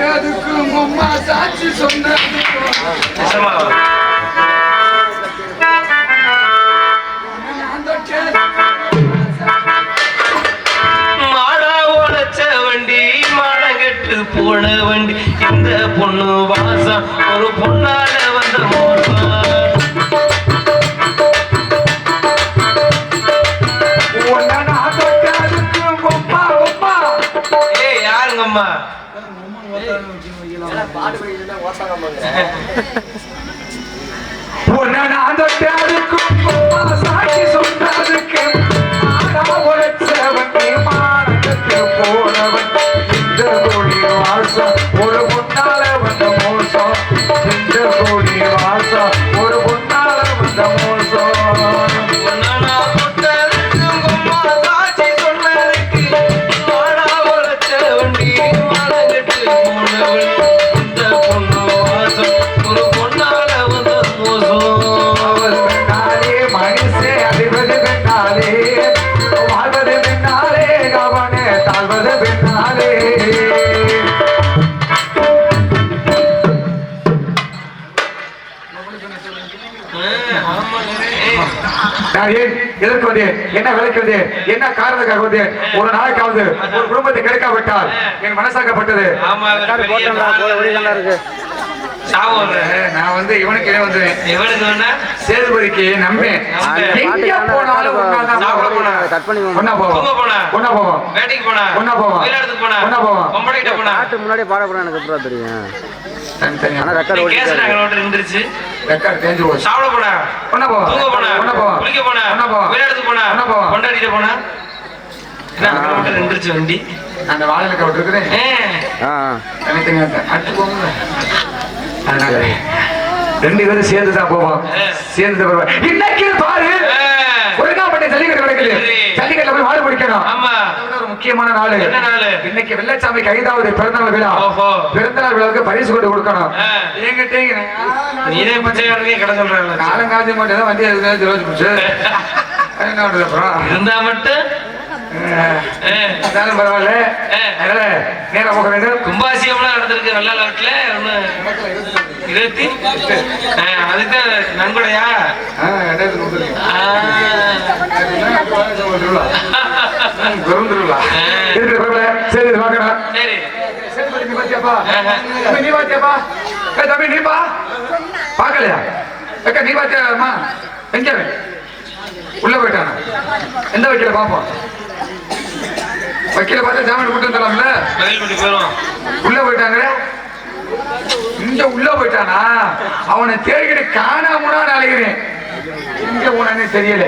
தொட்டதுக்கு உங்க அம்மா சாட்சி சொன்னதுக்கும் போன வண்டி. இந்த பொண்ணு வாசம் ஒரு பொண்ணால வந்த மோசம் உன்னை நான் உன்னை நான் தொட்டதுக்கு சாட்சி சொன்னதுக்கு ஆடா உழைச்சவன் என்ன விலைக்கு வந்தேன் என்ன காரணத்துக்காக வந்தேன் ஒரு நாளைக்காவது ஒரு குடும்பத்தை கெடுக்காவிட்டால் என் மனசாக்கப்பட்டது. நான் வந்து இவனுக்கு வேணா சேதுபதிக்கு நம்பேன். எங்க போனாலும் ஒண்ணா போவோம். ஒண்ணா போவோம். வேட்டைக்கு போனா. ஒண்ணா போவோம். மயிலாடுதுக்கு போனா. ஒண்ணா போவோம். பொம்பளைகிட்ட போனா. பாட்டு முன்னாடி பாடக்கூடாது எனக்கு தெரியும். ஆனா ரெக்கார்ட் ஓடிட்டு இருந்துருச்சு. ரெக்கார்ட் தேஞ்சு போச்சு. சாப்பிட போனா? ஒண்ணா போவோம் தூங்க போனா? குளிக்க போனா? போவோம் மயிலாடுதுக்கு போனா? போவோம் கொண்டாடிட்டு போனா? இருந்துருச்சு வண்டி? அந்த வாழையில ஆ. தனித்தனியா அட்டு போங்க அதனால ரெண்டு பேரும் சேர்ந்து தான் போவோம் சேர்ந்து போவோம். இன்னைக்கு பாரு. ஏ, ஒழுங்காப்பட்ட ஜல்லிக்கட்டு சரி. ஜல்லிக்கட்டுல போய் மாடு பிடிக்கணும். ஆமா. முக்கியமான நாள். என்ன நாளு? இன்னைக்கு வெள்ளச்சாமிக்கு ஐந்தாவது பிறந்தநாள் விழா. பிறந்தநாள் விழாவுக்கு பரிசு கொண்டு கொடுக்கணும். என்கிட்ட நீனே பச்சையாருக்கே கடை சொல்றாங்க நாலங்காஞ்சி மட்டும் தான் வண்டி அதுக்கு ஜோதி போச்சு. என்ன பண்றது அப்புறம் இருந்தா மட்டும்? இருந்தாலும் பரவாயில்ல. அதனால நேரம் போக வேண்டும். கும்பாசியம்லாம் நடந்திருக்கு நல்ல நாட்டுல ஒண்ணு. இருபத்தி? அதுக்கு நன்கொடையா? ஆ, ரெண்டாயிரத்தி இருக்கிற பரவாயில்ல. சரி பார்க்கணும் சரி நீ பாத்தியாப்பா? நீ பாத்தியாப்பா? தம்பி, நீப்பா? பார்க்கலையா? அக்கா, நீ பாத்தியாம்மா? எங்க அவன்? உள்ள போயிட்டானா எந்த வக்கீல பாப்போம் வக்கீல பார்த்தா ஜாமீன் கூட்டு வந்துடலாம்ல உள்ள போயிட்டாங்க இங்க உள்ள போயிட்டானா அவனை தேடிக்கிட்டு காணாமனா அலைகிறேன் எங்க போனானே தெரியல.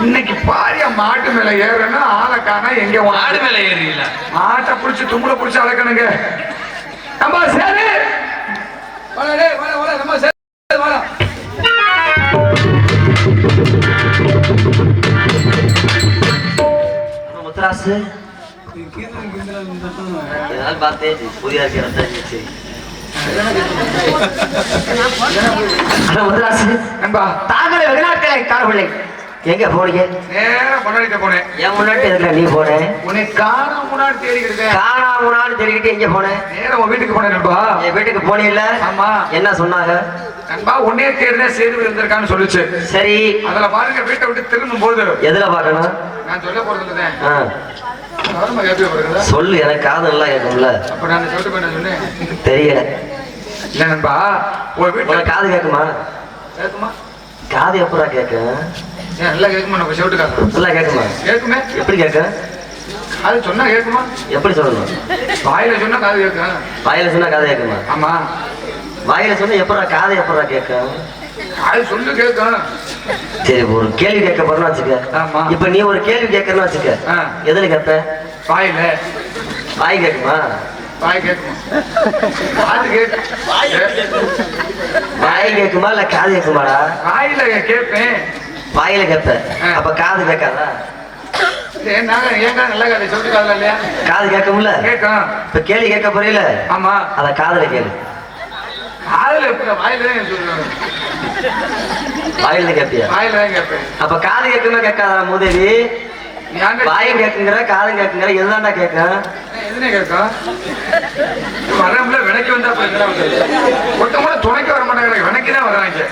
இன்னைக்கு பாரியா மாட்டு மேல ஏறணும் ஆளை காணா எங்க ஆடு மேல ஏறியில மாட்டை புடிச்சு தும்புல புடிச்சு அழைக்கணுங்க. நம்ம சரி! நம்ம சரி. முத்தராசு. பார்த்தேன். புதிய நண்பா தாங்களே வெளிநாட்களை காணவில்லை எங்க போனீங்க நேரம் கொண்டாடிட்டு போனேன். என் முன்னாடி எதுல நீ போன? உன்னை காண முன்னாடி தேடிக்கிட்டு இருக்கேன். காணாமனான்னு தெரிவிக்கிட்டு எங்க போன? நேரம் உன் வீட்டுக்கு போனேன் நண்பா. என் வீட்டுக்கு போனீல்ல? ஆமா. என்ன சொன்னாங்க? நண்பா உன்னே தேடிதான் சேது இருந்திருக்கான்னு சொல்லுச்சு. சரி. அதுல பாருங்க வீட்டை விட்டு திரும்பும் போது எதுல பார்க்கணும் நான் சொல்ல போறது சொல்லு எனக்கு காது நல்லா கேட்கும்ல தெரியல இல்ல நண்பா உனக்கு காது கேட்குமா? கேட்குமா? காது எப்படா கேட்கும் நல்லா கேட்குமா? நம்ம செவிட்டு காக்கலாம் நல்லா கேட்குமா? கேட்குமே. எப்படி கேட்கும் அது சொன்னா கேட்குமா? எப்படி சொல்லணும்? வாயில சொன்னா காது கேட்கும் வாயில சொன்னா காது கேட்குமா? ஆமா. வாயில சொன்னா எப்படா காது எப்படா கேட்கும் அது சொல்லு கேட்கும் சரி ஒரு கேள்வி கேட்க போறேன்னு வச்சுக்க. இப்ப நீ ஒரு கேள்வி கேட்கறன்னு வச்சுக்க. எதுல கேட்ப? வாயில வாய் கேட்குமா வாய் கேட்குமா காது கேட்கும் வாய் கேட்குமா இல்ல காது கேட்குமாடா வாயில கேட்பேன் வாயில கேட்ப ஆ. அப்ப காது கேட்காதா கதை கேட்கும்ல? கேட்கும். இப்ப கேள்வி கேட்க போறீல ஆமா. அத காதுல கேளு. காதுல வாயில வாயில கேட்பியா வாயில கேட்பேன் அப்ப காது கேட்குமா கேட்காதா அங்க வாயும் கேட்குங்கிற காதும் கேட்குங்கிற எதுதான்டா கேட்கும் எதுனே கேட்கும் வரம்ல விலைக்கு வந்தா? ஒருத்தன் கூட துணைக்கு வர மாட்டாங்க விலைக்கு தான் வர்றாங்க.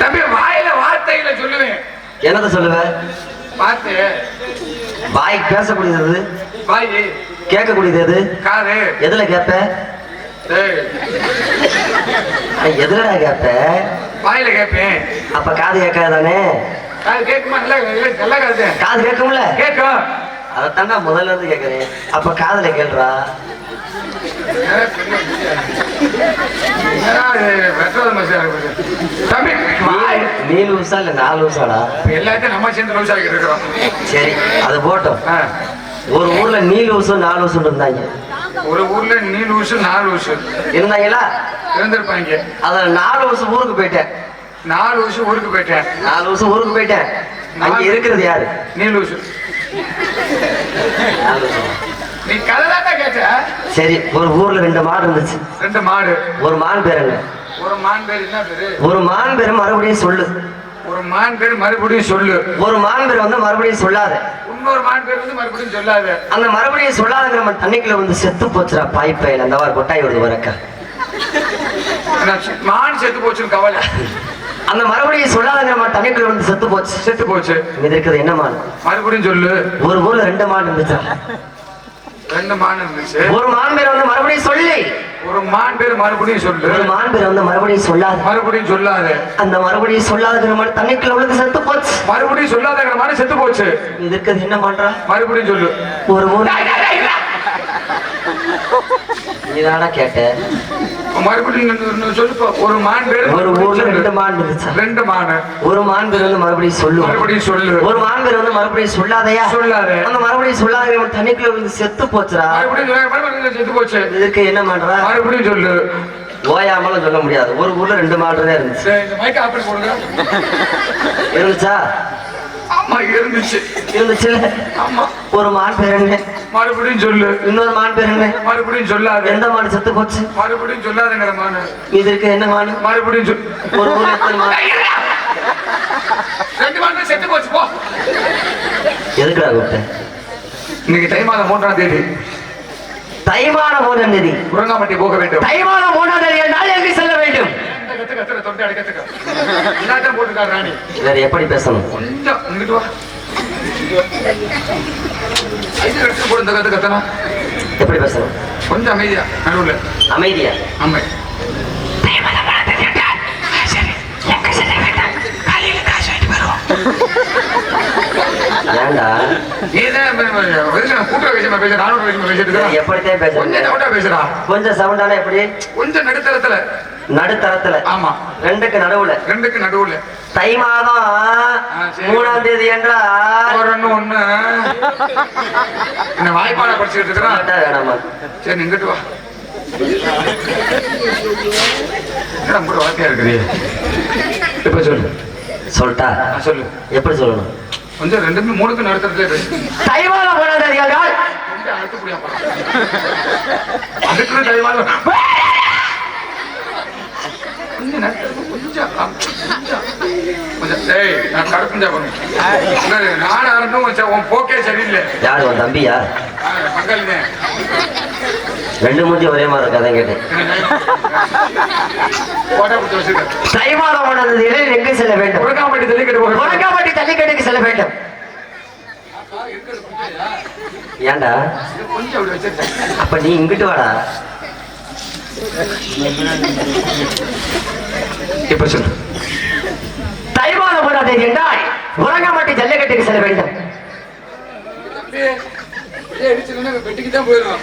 தம்பி வாயில வார்த்தைகளை சொல்லுவேன். என்னத்த சொல்லுவ? பார்த்து வாய் பேசக்கூடியது வாய். கேட்கக்கூடியது காது. எதுல கேட்ப எதுலடா கேட்ப வாயில கேட்பேன் அப்ப காது கேட்காதானே? காது கேட்குமா நல்லா காது. காது கேட்கும்ல? கேட்கும். அதைத்தான் நான் முதல்ல இருந்து கேட்கறேன் அப்ப காதுல கேள்றா. என்னடா இது? வெட்டுறது மனுஷன் இருக்குது. தம்பி வாய். நீ- நீ லூசா இல்ல லூசாடா இப்ப எல்லாத்தையும் நம்ம சேர்ந்து ஆகிட்டு இருக்கிறோம். சரி அது போட்டோம். ஒரு ஊர்ல நீ லூசும் நான் லூசும் இருந்தாங்க. ஒரு ஊர்ல நீ லூசு நான் லூசு இருந்தாங்களா? இருந்திருப்பாங்க. அதுல நாலு வருஷம் ஊருக்கு போயிட்டேன். நாலு வருஷம் ஊருக்கு போயிட்டேன். நாலு வருஷம் ஊருக்கு போயிட்டேன். அங்க இருக்கிறது யாரு? நீ லூசு நாலு வருஷம். நீ கதை கேட்ட? சரி ஒரு ஊர்ல ரெண்டு மாடு இருந்துச்சு. ரெண்டு மாடு. ஒரு மான் பேர் என்ன? ஒரு மான் பேர் என்ன பேரு? ஒரு மான் பேர் மறுபடியும் சொல்லு. ஒரு மான் பேர் மறுபடியும் சொல்லு. ஒரு மான் பேர் வந்து மறுபடியும் சொல்லாத. இன்னொரு மான் பேர் வந்து மறுபடியும் சொல்லாத. அந்த மறுபடியும் சொல்லாதங்கிற நம்ம தண்ணிக்குள்ள வந்து செத்து போச்சுடா பாய்ப்பையில் அந்த மாதிரி கொட்டாய் விடுது வரக்கா மான் செத்து போச்சுன்னு கவலை. அந்த மறுபடியும் சொல்லாதங்கிற நம்ம தண்ணிக்குள்ள வந்து செத்து போச்சு. செத்து போச்சு. இது இருக்குது என்ன மான் மறுபடியும் சொல்லு. ஒரு ஊர்ல ரெண்டு மான் இருந்துச்சா? ரெண்டு மான் இருந்துச்சு. ஒரு மான் பேர் வந்து மறுபடியும் சொல்லி. ஒரு மான் பேர் மறுபடியும் சொல்லு. ஒரு மான் பேர் வந்து மறுபடியும் சொல்லாத. மறுபடியும் சொல்லாத. அந்த மறுபடியும் சொல்லாதங்கிற மாதிரி தண்ணிக்குள்ள விழுந்து செத்து போச்சு. மறுபடியும் சொல்லாதங்கிற மாதிரி செத்து போச்சு. இது இருக்குது என்ன பண்றா மறுபடியும் சொல்லு. ஒரு ஊர் நீதானா கேட்ட. மறுபடியும் சொல்லுப்பா. ஒரு மான் பேர் ஒரு ஊர்ல. ரெண்டு மான் இருந்துச்சா? ரெண்டு மான். ஒரு மான் பேர் வந்து மறுபடியும் சொல்லு. மறுபடியும் சொல்லு. ஒரு மான் பேர் வந்து மறுபடியும் சொல்லாதயா? சொல்லாத. அந்த மறுபடியும் சொல்லாத தண்ணிக்குள்ள விழுந்து செத்து போச்சுடா. மறுபடியும் செத்து போச்சு. இதுக்கு என்ன பண்றா மறுபடியும் சொல்லு. ஓயாமலும் சொல்ல முடியாது. ஒரு ஊர்ல ரெண்டு மாடு தான் இருந்துச்சு. சரி, இருந்துச்சா இருந்துச்சு ஒரு மான் பேர் என்ன மறுபடியும் சொல்லு. இன்னொரு மான் பேர் என்ன மறுபடியும் சொல்லாத. எந்த மாடு செத்து போச்சு? மறுபடியும் சொல்லாதங்கிற மானு. இதற்கு என்ன மாடு மறுபடியும் ஒரு ஊர்ல எத்தனை மாடு ரெண்டு மான் செத்து போச்சு போ. எதுக்குடா கூப்பிட்ட? இன்னைக்கு தை மாதம் மூன்றாம் தேதி. தைமான மூணாம் தேதி. குரங்காம்பட்டி போக வேண்டும். தைமான மூணாம் தேதி என்றால் எங்கு செல்ல கத்து கத்துற தொண்டை அடிக்கத்துக்க எல்லாத்தையும் ராணி. வேற எப்படி பேசணும்? கொஞ்சம் இங்கிட்டு வா. ஐந்து கட்டு போடு இந்த கத்து எப்படி பேசணும்? கொஞ்சம் அமைதியா நடுவுல. அமைதியா? ஆமா ஏண்டா? கூட்ட விஷயமா பேசுற நானூறு விஷயமா பேசிட்டு எப்படித்தான் கொஞ்சம் பேசணும் டவுட்டா பேசுறா கொஞ்சம் சவுண்டான எப்படி? கொஞ்சம் நடுத்தரத்துல. நடுத்தரத்துல. ஆமா. ரெண்டுக்கு நடுவுல. ரெண்டுக்கு நடுவுல. தை மாதம். மூணாம் தேதி என்றால் ஒரு ஒண்ணு. என்ன வாய்ப்பாட படிச்சுட்டு இருக்கிறான் சரி இங்கிட்டு வா. கூட வார்த்தையா இருக்குது இப்ப சொல்லு? சொல்லிட்டா? சொல்லு. எப்படி சொல்லணும்? கொஞ்சம் ரெண்டுமே மூணுக்கு நடுத்தரத்துல பேசு தை மாதம் மூணாம் தேதி என்றால்? அதுக்கு கொஞ்சம் ஆ, கொஞ்சம் கொஞ்சம் டேய் நான் அரண்டும் கொஞ்சம் உன் போக்கே சரியில்லை யாரு உன் தம்பியா ஆ, பங்காளினே ரெண்டு மூஞ்சி ஒரே மாதிரி இருக்காதான் கேட்டேன் போட்டா கொடுத்து வச்சிருக்கேன் தை மாதம் மூணாம் தேதியில் எங்கு செல்ல வேண்டும் முருகாம்பட்டி ஜல்லிக்கட்டு போக முழங்காப்பட்டி ஜல்லிக்கட்டுக்கு செல்ல வேண்டும் வச்சிருக்கேன் அப்ப நீ இங்கிட்டு வாடா இப்ப சொல்லு. தை மாதம் மூணாம் தேதி என்றால் முழங்காப்பட்டி ஜல்லிக்கட்டுக்கு செல்ல வேண்டும். வெட்டிக்கு தான் போயிடும்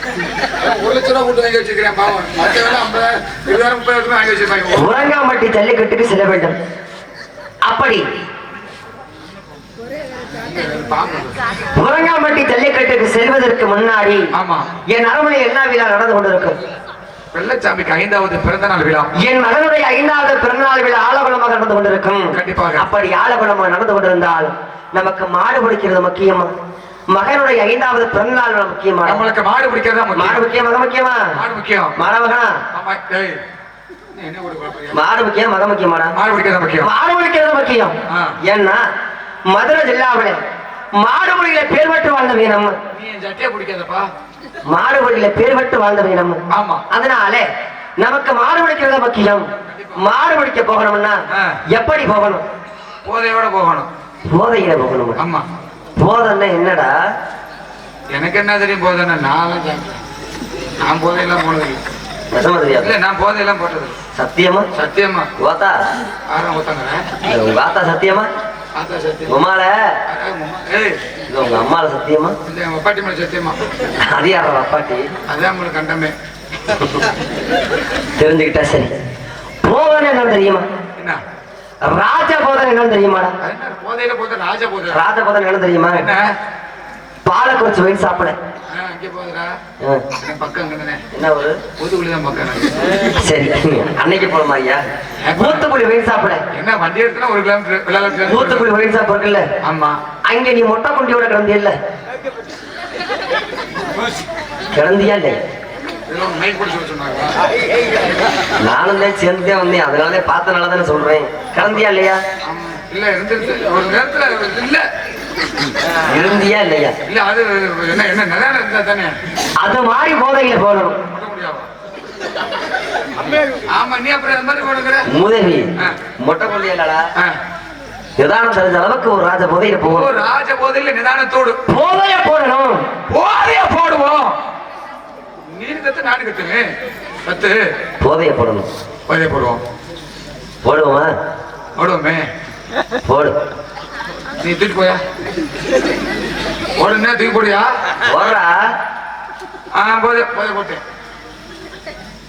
ஒரு லட்ச ரூபா போட்டு வாங்கி வச்சிருக்கிறேன் பாவம். மற்ற வேலை ஐம்பதாயிரம் இருபதாயிரம் முப்பதாயிரம் வாங்கி வச்சிருப்பாங்க. முழங்காம்பட்டி ஜல்லிக்கட்டுக்கு செல்ல வேண்டும். அப்படி. பாவம் முழங்காம்பட்டி ஜல்லிக்கட்டுக்கு செல்வதற்கு முன்னாடி ஆமா. என் அரண்மனை என்ன விழா நடந்து கொண்டிருக்கும். வெள்ளச்சாமிக்கு ஐந்தாவது பிறந்த நாள் விழா. என் மகனுடைய ஐந்தாவது பிறந்தநாள் விழா ஆலகுலமாக நடந்து கொண்டிருக்கும். கண்டிப்பாக. அப்படி ஆலகுலமாக நடந்து கொண்டிருந்தால் நமக்கு மாடு பிடிக்கிறது முக்கியமா. மகனுடைய ஐந்தாவது பிறந்தநாள் விழா முக்கியமா? நம்மளுக்கு மாடு பிடிக்கிறதா மாடு முக்கியம் மக முக்கியமா? மாடு முக்கியம். குழப்பறியா? மாடு முக்கியம் மக முக்கியமாடா? மாடு பிடிக்கிறதா முக்கியம். மாடு பிடிக்கிறது முக்கியம். ஏன்னா மதுரை ஜில்லாவில மாடு மொழியில பேர் பெற்று வாழ்ந்த வீரம் நீ சட்டையை பிடிக்காதப்பா. மாடுபடியில பேர் பெற்று வாழ்ந்தவங்க நம்ம ஆமா. அதனால நமக்கு மாடு பிடிக்கிறது முக்கியம் மாடு பிடிக்க போகணும்னா. எப்படி போகணும்? போதையோட போகணும். போதையில போகணும். ஆமா. போதைன்னா என்னடா? எனக்கு என்ன தெரியும் போதைன்னா? நான் நான் போதையெல்லாம் போனதில்லை சத்தியமா? சத்தியமா. வாத்தா சத்தியம்? உமால? இல்ல உங்க அம்மால சத்தியமா? இந்த எங்க பாட்டி மேல சத்தியமா? அது அப்பாட்டி? அதான் உங்களுக்கு கண்டமே. தெரிஞ்சுக்கிட்டா சரி. போதனை என்னன்னு தெரியுமா? என்ன? ராஜ போதனை என்னன்னு என்ன? போதையில போத ராஜ போதை ராஜ போதனை என்னன்னு தெரியுமா? என்ன? பாலை குறைச்சு வெயில் சாப்பிட. அன்னைக்கு போல மாதிரியா ஊத்துக்குழி வெயில் சாப்பிட. என்ன வண்டி எடுத்தா ஒரு கிலோமீட்டர் ஊத்துக்குழி வெயில் சாப்பிடுறதுல ஆமா. அங்க நீ மொட்டை குண்டியோட கிடந்திய இல்ல? கிடந்தியா இல்லையா நானும் தான் சேர்ந்தே வந்தேன். அதனாலே பார்த்தனால தானே சொல்றேன். கிடந்தியா இல்லையா? ஆமா. இல்ல இருந்துச்சு ஒரு நேரத்துல இல்ல. இருந்தியா இல்லையா? இல்ல அது என்ன என்ன நல்லா இருந்தா தானே? அது மாதிரி போதையில போகணும் ஆமா நீ அப்புறம் அந்த மாதிரி போடுங்கிற மூதேவி. மொட்டை கொள்ளையலடா. நிதானம் தெரிஞ்ச அளவுக்கு ஒரு ராஜ போதையில போகணும். ராஜ போதையில நிதானத்தோடு. போதைய போடணும். போதைய போடுவோம். நீ கத்து நாடு கத்துங்க கத்து. போதைய போடணும். போதைய போடுவோம். போடுவோமா? போடுவோமே. போடு. நீ தூக்கி போயா? உடனே தூக்கி போடியா போடுறா ஆ போதை போதை போட்டேன்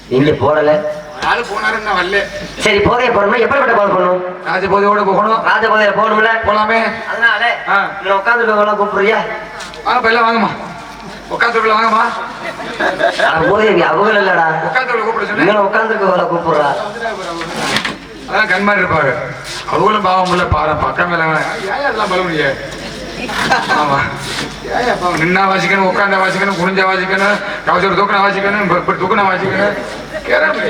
இங்க போடல. ஆளு போனாரு நான் வரல. சரி போதைய போடணும்? எப்படிப்பட்ட போதை போடணும்? ராஜ போதையோட போகணும். ராஜ போதையில போகணும்ல போலாமே. அதனால. நீ உட்காந்துருக்கவங்களாம் கூப்பிடுறியா? வாங்க பையன் வாங்கம்மா. உட்காந்துருக்குள்ள வாங்கம்மா. போதைய அவங்க இல்லடா. உட்காந்துருக்குள்ள கூப்பிட சொன்னேன். இங்க உட்காந்துருக்கவங்கள கூப்பிடுறா? அதான் கண்மாரி இருப்பாரு அவங்களும் பாவம் இல்ல பாரு பக்கம் மேல ஏன் அதெல்லாம் பல முடியாது? ஆமா. ஏன் அப்பா நின்னா வாசிக்கணும் உட்காந்தா வாசிக்கணும் குனிஞ்சா வாசிக்கணும் கவசம் தூக்கினா வாசிக்கணும் இப்ப- இப்படி தூக்கினா வாசிக்கணும்.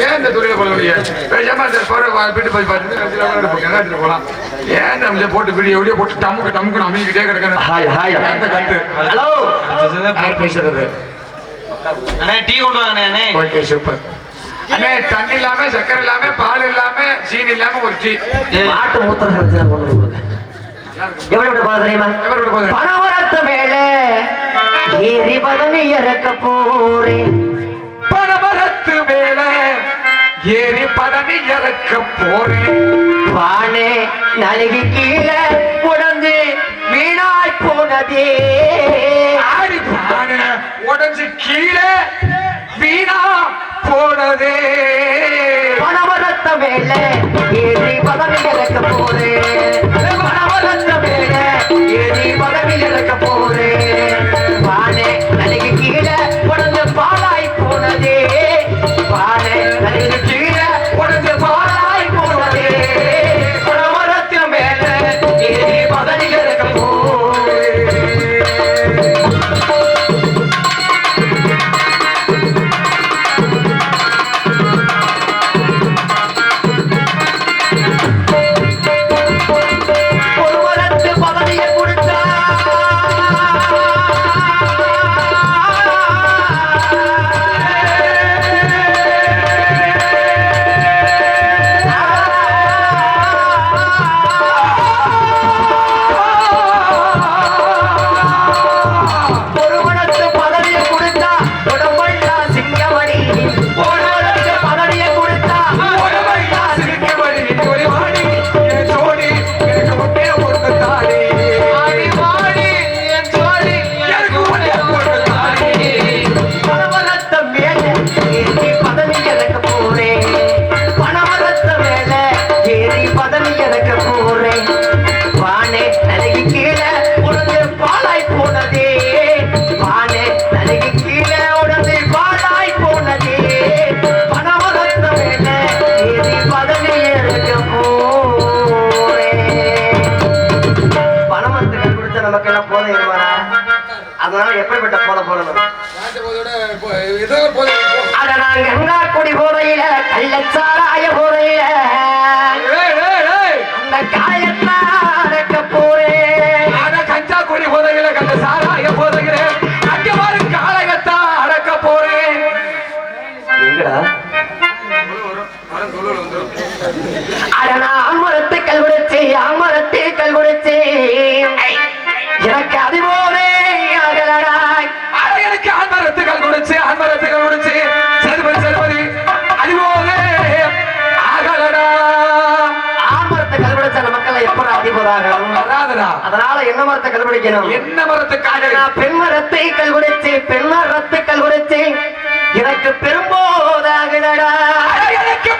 ஏன் இந்த துறையில கொள்ள முடியாது? பேசாம போற வீட்டு போய் பார்த்துட்டு போலாம்? ஏன் நம்ம போட்டு வீடியோ வீடியோ போட்டு டமுக்கு டமுக்கு அமைக்கிட்டே கிடக்கணும்? ஹாய் ஹாய் அந்த கட்டு? ஹலோ யார் பேசுறது. அண்ணே டீ கொண்டு வாங்கண்ணே அண்ணே. ஓகே சூப்பர் தண்ணி இல்லாம சக்கரை இல்லாம பால் இல்லாம சீனி இல்லாம ஒரு டீ மாட்டு மூத்திரம் கரைச்சு கொண்டு கொடுங்க. எவரோட போகுது பணவரத்து மேல பதவி இறக்க போறேன் பணமரத்து மேல ஏறி பதவி இறக்க போறேன் வானே நலுகி கீழே உடந்து வீணாய் போனதே. ஆடி பான உடஞ்சு கீழே வீணா போனதே. பணவரத்த மேல. கண்ட சார என்ன மரத்தை கல்குடிக்கணும் என்ன மரத்துக்காக நான் பெண் மரத்தை கல்குடிச்சு பெண் மரத்தை கல்குடிச்சு எனக்கு பெரும்போதாகலடா ஆனா எனக்கு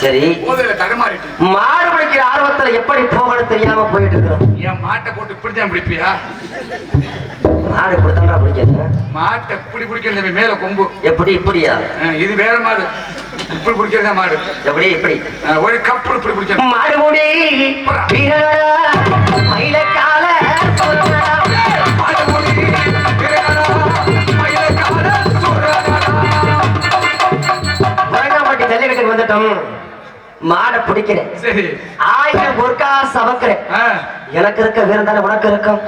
சரி. மாடு பிடிக்கிற ஆர்வத்துல எப்படி போகணும் தெரியாம போயிட்டு இருக்கிறோம் என் மாட்டை போட்டு இப்படித்தான் பிடிப்பியா? மாடு இப்படித்தான்டா பிடிக்காது மாட்டை இப்படி பிடிக்கிறது மேல கொம்பு. எப்படி இப்படியா? இது வேற மாடு. இப்படி பிடிக்கிறதா மாடு. எப்படி இப்படி? ஒரு கப்பு இப்படி மாடு முடி மயிலக்கால மாடு முடி. வரங்காம்பட்டி ஜல்லிக்கட்டுக்கு வந்துட்டோம். மாடை பிடிக்கிறேன். சரி. ஆயிரம் பொருக்கா சமக்கிறேன் எனக்கு இருக்க வீரம் தானே உனக்கு இருக்கும்?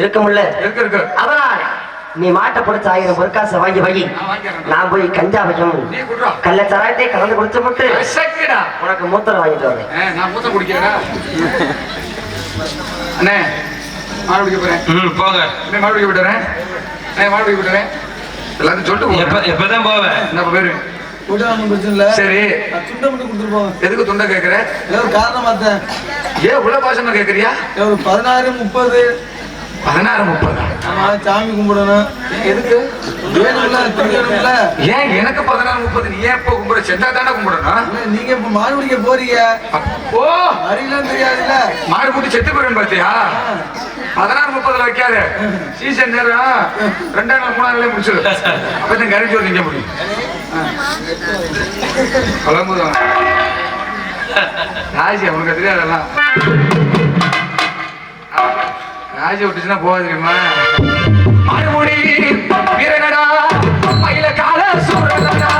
இருக்கும்ல இருக்கு இருக்கு அதனால நீ மாட்டை பிடிச்ச ஆயிரம் பொருக்காசை வாங்கி வை நான் நான் போய் கஞ்சா வைக்கும் நீ குடுறா. கள்ளச்சாராயத்தை கலந்து குடிச்சு போட்டு. உனக்கு மூத்தரம் வாங்கிட்டு வரேன். நான் மூத்த குடிக்கிறேனா? அண்ணே மாடு போறேன். ம் போங்க. மாடு விட்டுறேன் அண்ணே மாடு பிடிக்க விட்டுறேன் எல்லாத்தையும் சொல்லிட்டு. எப்பதான் போவேன் என்ன பேரு. சரி. துண்டை மட்டும் கொடுத்துட்டு போவேன் எதுக்கு துண்டை கேக்குற? ஏதோ ஒரு காரணம் பார்த்தேன். ஏன் உள்ள பாசமா கேக்குறியா? ஏதோ ஒரு பதினாறு முப்பது. பதினாறு முப்பதா? ஆமா சாமி கும்பிடணும். எதுக்கு? வேணும்ல ஏன் எனக்கு பதினாறு முப்பது? நீ ஏன் இப்போ கும்பிட செந்தா தானே கும்பிடணும்? இல்ல, நீங்க இப்ப மாடு பிடிக்க போறீங்க. ஓ அறியலாம் தெரியாதுல்ல. மாடு கூட்டி செத்து போயிடும் பாத்தியா பதினாறு முப்பதுல வைக்காத. சீசன் நேரம். ரெண்டாம் நாள் மூணாம் நாளே முடிச்சிடு அப்பதான் கறி சோறு முடியும். குழம்புதான் ராஜி அவனுக்கு தெரியாதெல்லாம் ராஜி விட்டுச்சுன்னா போகாது தெரியுமா மறுபடி வீரனடா மயில கால சூழலடா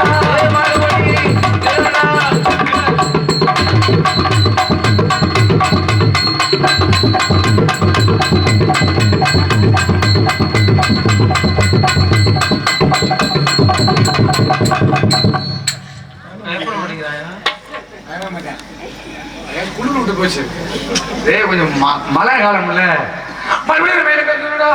குளிர் விட்டு போச்சு? ஏ கொஞ்சம் ம- மழை காலம்ல. மறுபடியும் மேல கட்டுடா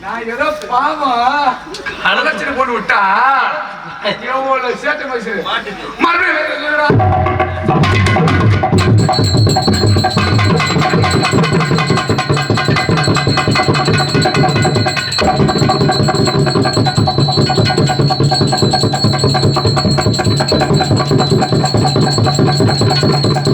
நான் ஏதோ பாவம். அலச்சிட்டு போட்டு விட்டா? எவ்வளவு சேட்டை மனுஷரு மறுபடியும் Thank you.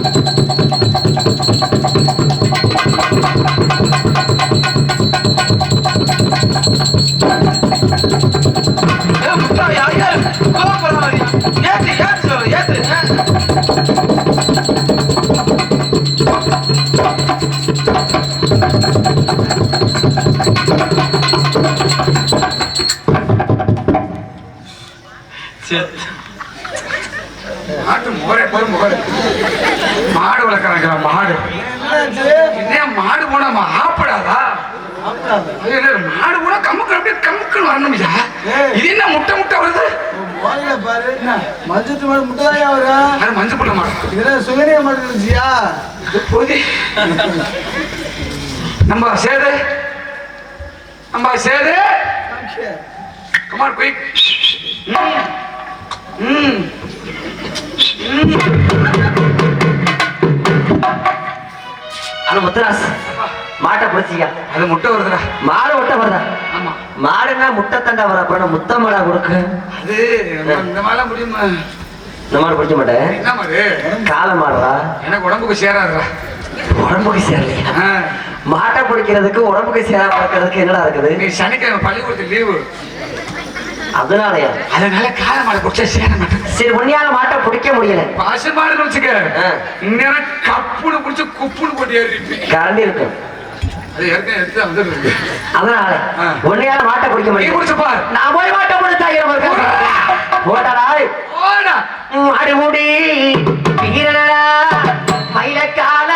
போய் முகரே மாடு வளர்க்குறாங்க மாடு. என்ன மாடு போனா ஆப்படாதா? மாடு போனா கமுக்கு அப்படியே கமுக்குன்னு வரணும். இது என்ன முட்டை முட்டை வருது? பாரு மஞ்சத்து மாடு முட்டைதாயா வரும் அது மஞ்சள் புள்ள மாடு. இதெல்லாம் சுகனிய மாடு இருந்துச்சியா? நம்ம சேது. நம்ம சேது. கமான் குயிக் ம். அது முத்துராஸ் மாட்டை பிடிச்சிக்க அது முட்டை வருதுடா. மாடு முட்டை வருதா? ஆமா. மாடுனா முட்டை தண்டா வர அப்புறம் முத்த மாடா கொடுக்கு அது இந்த மாதிரிலாம் முடியுமா? இந்த மாடு பிடிக்க மாட்டேன் என்ன மாடு? காலை மாடுறா எனக்கு உடம்புக்கு சேராதுடா. உடம்புக்கு சேரலையா? மாட்டை பிடிக்கிறதுக்கு உடம்புக்கு சேராம இருக்கிறதுக்கு என்னடா இருக்குது? நீ சனிக்கிழமை பள்ளிக்கூடத்துக்கு லீவு அதனாலயா? அதனால கால மாடு குடிச்சா சேர மாட்டேன் சரி உன்னையால மாட்டை பிடிக்க முடியல. பசு மாடுன்னு வச்சுக்க. இந்நேரம் கப்புன்னு குடிச்சு குப்புன்னு போட்டு ஏறிப்பேன். கரண்டி இருக்கும் அதனால. உன்னையால மாட்டை பிடிக்க குடிச்சு பார். நான் போய் மாட்டை பிடிச்சா ஓட்டடாய் ஓடா மறுமுடி வீரனடா. மயிலக்கால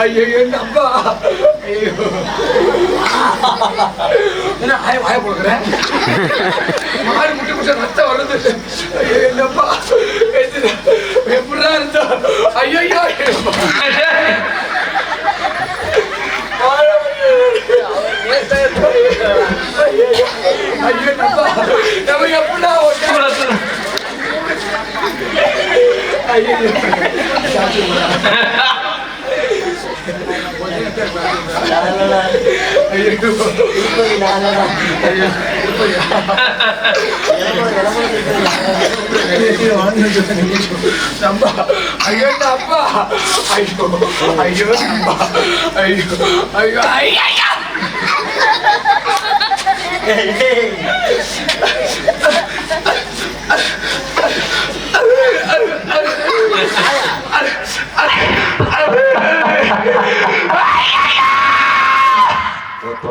ஐயோ என் அப்பா. ஐயோ. என்ன ஆய வாய போடுறேன் மாடு முட்டி முட்டை ரத்தம் வருது. ஐயோ என் அப்பா. எப்படிதான் இருந்தா? ஐயோ ஐயோ ஐயோ. அப்பா நம்ம எப்படிடா ஓட்ட ஐயோ நம்பா ஐயோ அப்பா ஐயோ ஐயோ நம்பா ஐயோ ஐயோ ஐயா உன் தொண்டையில பாம்பு கொடுக்கறதுக்கு எதுக்குடா அப்படி கத்துறேன் சோகம் தொண்டை அடைக்குது வேற ஒண்ணும் இல்ல. ஐயோ முத்துராசா என்னடா பண்ற அழுதங்க. என்ன இப்படியா நீ அழுவ மாட்டே, அழுவ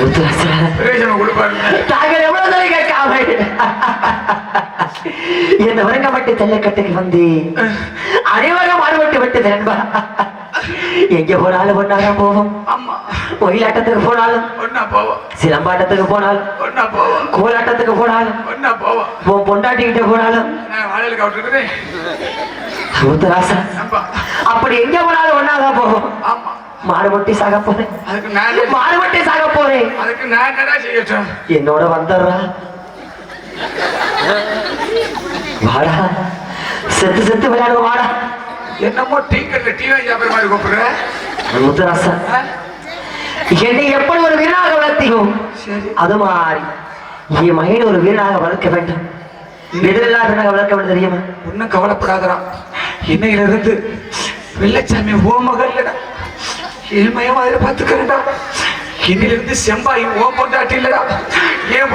முத்துராசா பிரயோஜனம் கொடுப்பாருங்க. தாங்கள் எவ்வளவு தூரம் கேட்காம என்ன உறங்கப்பட்டு தெல்லக்கட்டுக்கு வந்து அனைவரும் மாறுபட்டு விட்டது நண்பா. எங்க போனாலும் ஒன்னாதான் போவோம் ஒயிலாட்டத்துக்கு போனாலும் ஒன்னா போவோம் சிலம்பாட்டத்துக்கு போனாலும் ஒன்னா போவோம் கோலாட்டத்துக்கு போனாலும் ஒன்னா போவோம் உன் பொண்டாட்டிக்கிட்ட போனாலும் நான் வாழையில கவுட்டுக்கிறேன் முத்துராசா நம்பா அப்படி எங்க போனாலும் ஒன்னாதான் போவோம் மாறுபட்டி சாக போறேன். அதுக்கு நான் என்ன- மாறுபட்டி சாக போறேன். என்னோட வந்துடுறா. வாடா. செத்து செத்து விளையாடுவோம் வாடா. என்னமோ டீ கட்டில டீ வாங்கி சாப்பிடுற மாதிரி கூப்பிடுற? என்னை எப்படி ஒரு வீரனாக வளர்த்தியோ அது மாதிரி என் மகன் ஒரு வீரனாக வளர்க்க வேண்டும். எதிரெல்லாம் வீரனாக வளர்க்க வேண்டும் தெரியுமா? ஒன்னும் கவலைப்படாதடா. இன்னையில இருந்து வெள்ளச்சாமி ஓ மகள்லடா என் மய மாதிரி பாத்துக்கிறேன்டா இன்னையில இருந்து செம்பாய் ஓ பொண்டாட்டி இல்லடா ஏன்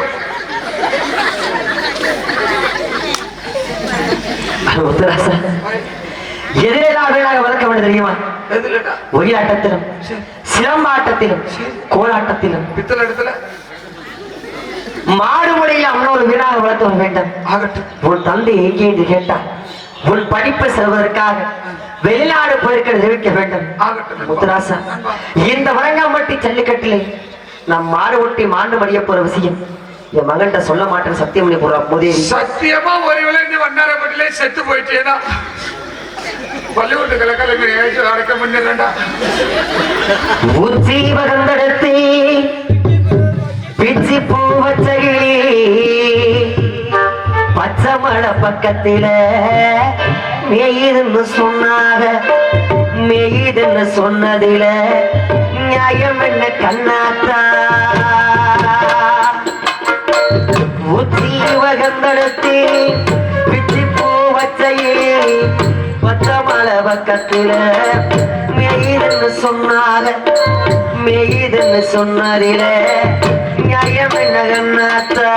முத்துராசா எதிரெல்லாம் வீரனாக வளர்க்க வேண்டும் தெரியுமா? எதுலடா ஒயிலாட்டத்திலும் சிலம்பாட்டத்திலும் கோலாட்டத்திலும். பித்தளை இடத்துல மாடு முறையில் அவனோடு வீணாக வளர்த்து வர வேண்டும். ஆகட்டும். உன் தந்தை எங்கே என்று கேட்டான்? உன் படிப்பு செல்வதற்காக வெளிநாடு போயிருக்க தெரிவிக்க வேண்டும். முத்துராசா இந்த வரங்காம்பட்டி ஜல்லிக்கட்டிலே நாம் மாடு ஒட்டி மாண்டு மடிய போற விஷயம். என் மகன்கிட்ட சொல்ல மாட்டேன் சத்தியம் பண்ணி போடுறா முதேவி சத்தியமா ஒரு விளைஞ்சு வண்ணாரப்பட்டிலே செத்து போயிட்டேனா பள்ளிக்கூட்டு கலக்கலைஞர் ஏச்சு அடக்கம் பண்ணிடுறேன்டா உச்சி வகந்தெடுத்து பிச்சி பூ பச்சை மலை பக்கத்தில மேயுதுன்னு சொன்னாக மேயுதுன்னு சொன்னதில நியாயம் என்ன கண்ணாத்தா? உச்சி வகந்தெடுத்து பிச்சி பூ வச்சகிளி மலை பக்கத்தில மெய்தன்னு சொன்னாக மெய்தன்னு சொன்னதில நியாயம் என்ன கண்ணாத்தா?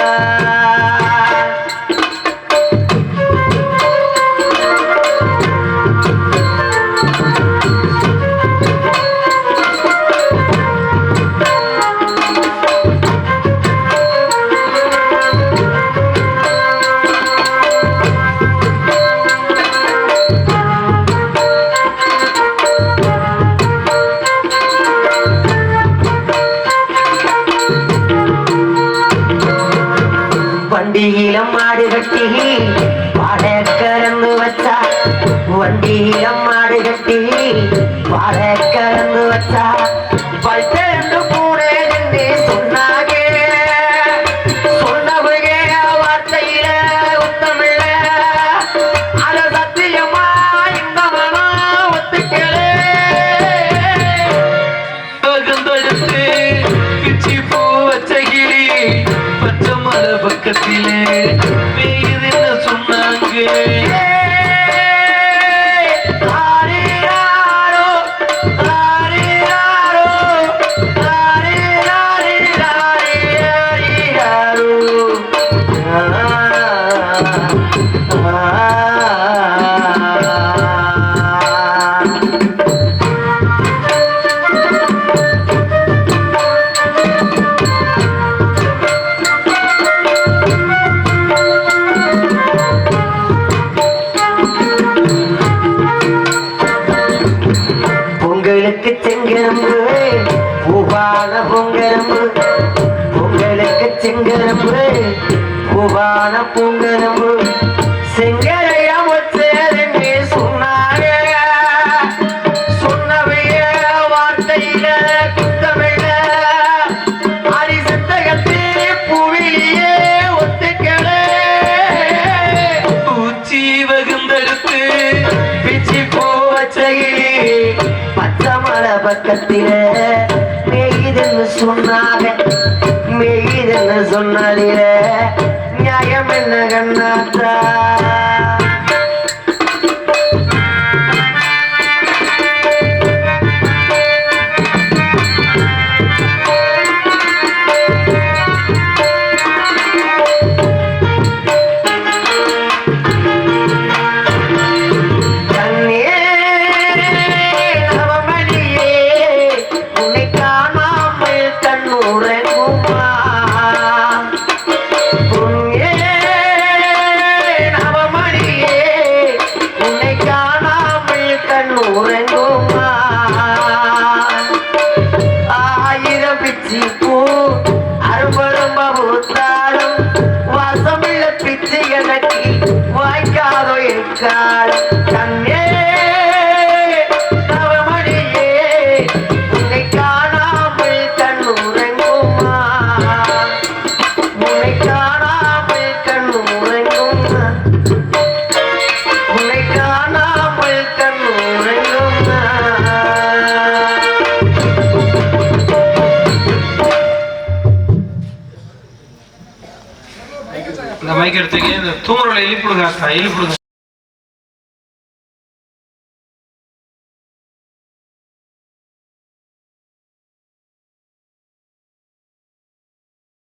பிச்சி பூ வச்ச கிளி பச்சை மலை பக்கத்திலே பக்கத்திலே மெய்தென்னு சொன்னாங்க மெய்தென்னு சொன்னதில நியாயம் என்ன கண்ணாத்தா இந்த மைக்